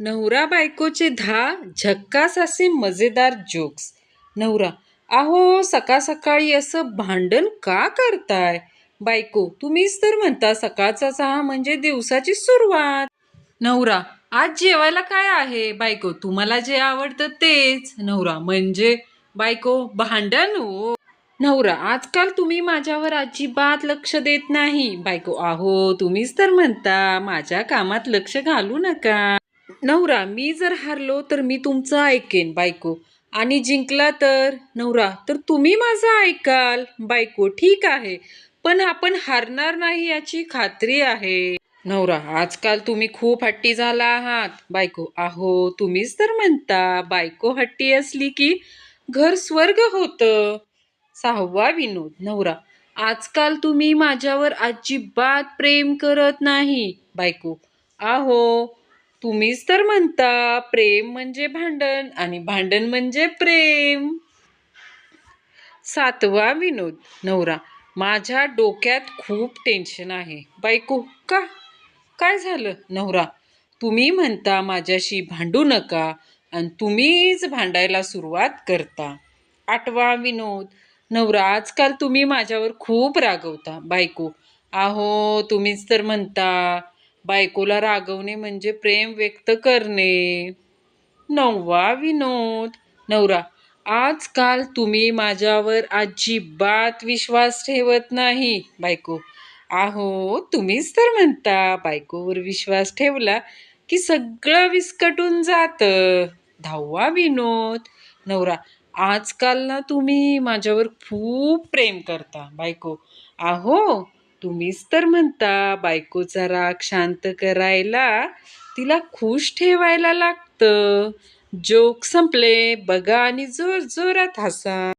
नवरा बायकोचे दहा झक्कास असे मजेदार जोक्स. नवरा अहो सकाळ सकाळी असं भांडण का करताय? बायको तुम्हीच तर म्हणता सकाळचा चहा म्हणजे दिवसाची सुरुवात. नवरा आज जेवायला काय आहे? बायको तुम्हाला जे आवडतं तेच. नवरा म्हणजे? बायको भांडण हो. नवरा आजकाल तुम्ही माझ्यावर अजिबात लक्ष देत नाही. बायको आहो तुम्हीच तर म्हणता माझ्या कामात लक्ष घालू नका. नवरा मी जर हारलो तर मी तुमचं ऐकेन बायको. आणि जिंकला तर? नवरा तर तुम्ही माझं ऐकाल. बायको ठीक आहे पण आपण हारणार नाही याची खात्री आहे. नवरा आजकाल तुम्ही खूप हट्टी झाला आहात. बायको आहो तुम्हीच तर म्हणता बायको हट्टी असली की घर स्वर्ग होतं. सहावा विनोद नवरा आजकाल तुम्ही माझ्यावर अजिबात प्रेम करत नाही. बायको आहो तुम्हीच तर म्हणता प्रेम म्हणजे भांडण आणि भांडण म्हणजे प्रेम. सातवा विनोद नवरा. माझ्या डोक्यात खूप टेन्शन आहे. बायको का? काय झालं? नवरा. तुम्ही म्हणता माझ्याशी भांडू नका आणि तुम्हीच भांडायला सुरुवात करता. आठवा विनोद नवरा. आजकाल तुम्ही माझ्यावर खूप रागवता. बायको आहो तुम्हीच तर म्हणता बायकोला रागवणे म्हणजे प्रेम व्यक्त करणे. नववा विनोद. नवरा आजकाल तुम्ही माझ्यावर अजिबात विश्वास ठेवत नाही. बायको आहो तुम्हीच तर म्हणता बायकोवर विश्वास ठेवला की सगळं विस्कटून जातं. धाववा विनोद. नवरा आजकाल ना तुम्ही माझ्यावर खूप प्रेम करता. बायको आहो तुम्हीच तर म्हणता बायकोचा राग शांत करायला तिला खुश ठेवायला लागतं. जोक संपले बघा आणि जोर जोरात हसा.